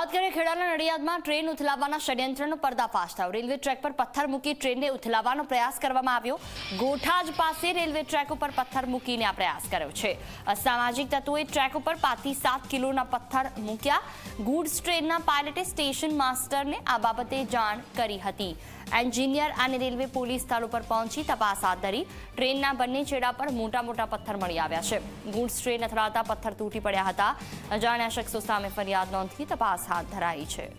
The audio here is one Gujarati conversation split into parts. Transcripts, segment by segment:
વાત કરીએ ખેડાના નડિયાદમાં ટ્રેન ઉથલાવવાના ષડયંત્રનો પર્દાફાશ થયો. રેલવે ટ્રેક પર પથ્થર મૂકી ટ્રેનને ઉથલાવવાનો પ્રયાસ કરવામાં આવ્યો. ગોઠાજ પાસે રેલવે ટ્રેક ઉપર પથ્થર મૂકીને આ પ્રયાસ કર્યો છે. અસામાજિક તત્વોએ ટ્રેક ઉપર પાંચથી સાત કિલોના પથ્થર મૂક્યા. ગુડ્સ ટ્રેનના પાયલટે સ્ટેશન માસ્ટરને આ બાબતે જાણ કરી હતી. એન્જિનિયર અને રેલવે પોલીસ સ્થળ ઉપર પહોંચી તપાસ હાથ ધરી. ટ્રેનના બંને છેડા પર મોટા મોટા પથ્થર મળી આવ્યા છે. ગુડ્સ ટ્રેન અથડાતા પથ્થર તૂટી પડ્યા હતા. અજાણ્યા શખ્સો સામે ફરિયાદ નોંધી તપાસ હાથ ધરાઈ છે.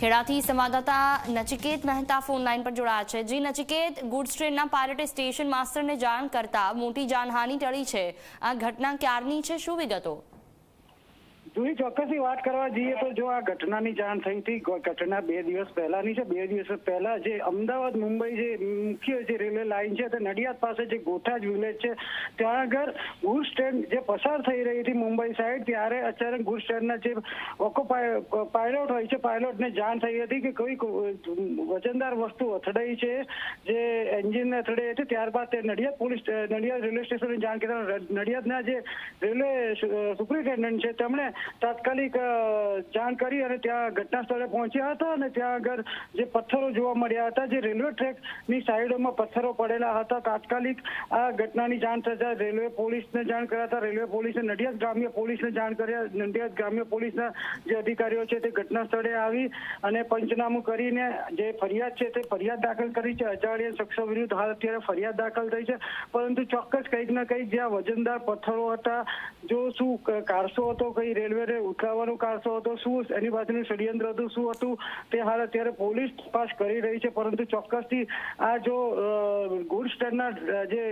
ખેડાથી સંવાદદાતા નચિકેત મહેતા ફોન લાઈન પર જોડાયા છે. જી નચિકેત, ગુડ્સ ટ્રેનના પાયલટે સ્ટેશન માસ્ટરને જાણ કરતા મોટી જાનહાનિ ટળી છે. આ ઘટના ક્યારની છે? શું વિગતો? જુદી ચોક્કસથી વાત કરવા જઈએ તો જો આ ઘટનાની જાણ થઈ હતી ઘટના બે દિવસ પહેલાની છે. બે દિવસ પહેલા જે અમદાવાદ, મુંબઈ જે મુખ્ય જે રેલવે લાઇન છે, તે નડિયાદ પાસે જે ગોઠાજ વિલેજ છે, ત્યાં આગળ ગુડ્સ ટ્રેન જે પસાર થઈ રહી હતી મુંબઈ સાઈડ, ત્યારે અચાનક ગુડ્સ ટ્રેનના જે ઓકો પાયલોટ હોય છે, પાયલોટને જાણ થઈ હતી કે કોઈ વજનદાર વસ્તુ અથડાઈ છે, જે એન્જિનને અથડાઈ હતી, ત્યારબાદ તે નડિયાદ પોલીસ નડિયાદ રેલવે સ્ટેશનની જાણ કરતા નડિયાદના જે રેલવે સુપ્રિન્ટેન્ડન્ટ છે, તેમણે તાત્કાલિક જાણ કરી અને ત્યાં ઘટના સ્થળે પહોંચ્યા હતા અને ત્યાં આગળ જે પથ્થરો જોવા મળ્યા હતા, જે રેલવે ટ્રેકની સાઈડોમાં પથ્થરો પડેલા હતા, તાત્કાલિક આ ઘટનાની જાણ થતા રેલવે પોલીસને જાણ કરાતા રેલવે પોલીસે નડિયાદ ગ્રામ્ય પોલીસને જાણ કર્યા. નડિયાદ ગ્રામ્ય પોલીસના જે અધિકારીઓ છે તે ઘટના સ્થળે આવી અને પંચનામું કરીને જે ફરિયાદ છે તે ફરિયાદ દાખલ કરી છે. અજાણ્યા શખ્સો વિરુદ્ધ હાલ અત્યારે ફરિયાદ દાખલ થઈ છે. પરંતુ ચોક્કસ કંઈક ના કંઈક જ્યાં વજનદાર પથ્થરો હતા, જો શું કારસો હતો, કઈ રેલવેને ઉઠાવવાનું કારસો હતો? શું એની પાછળનું ષડયંત્ર હતું? શું હતું? તે હાલ અત્યારે પોલીસ તપાસ કરી રહી છે, પરંતુ ચોક્કસથી આ જો ગુડ્સ ટ્રેનના જે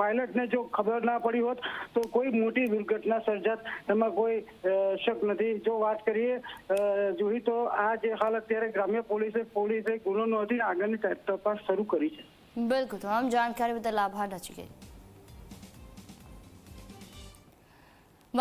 પાયલટને જો ખબર ના પડી હોત, તો કોઈ મોટી દુર્ઘટના સર્જાત. એમાં કોઈ શક નથી. જો વાત કરીએ જોઈ તો આ જે હાલ અત્યારે ગ્રામ્ય પોલીસે પોલીસે ગુનો નોંધી આગળની તપાસ શરૂ કરી છે. બિલકુલ. તમામ જાણકારી બદલ આભાર નચિકેત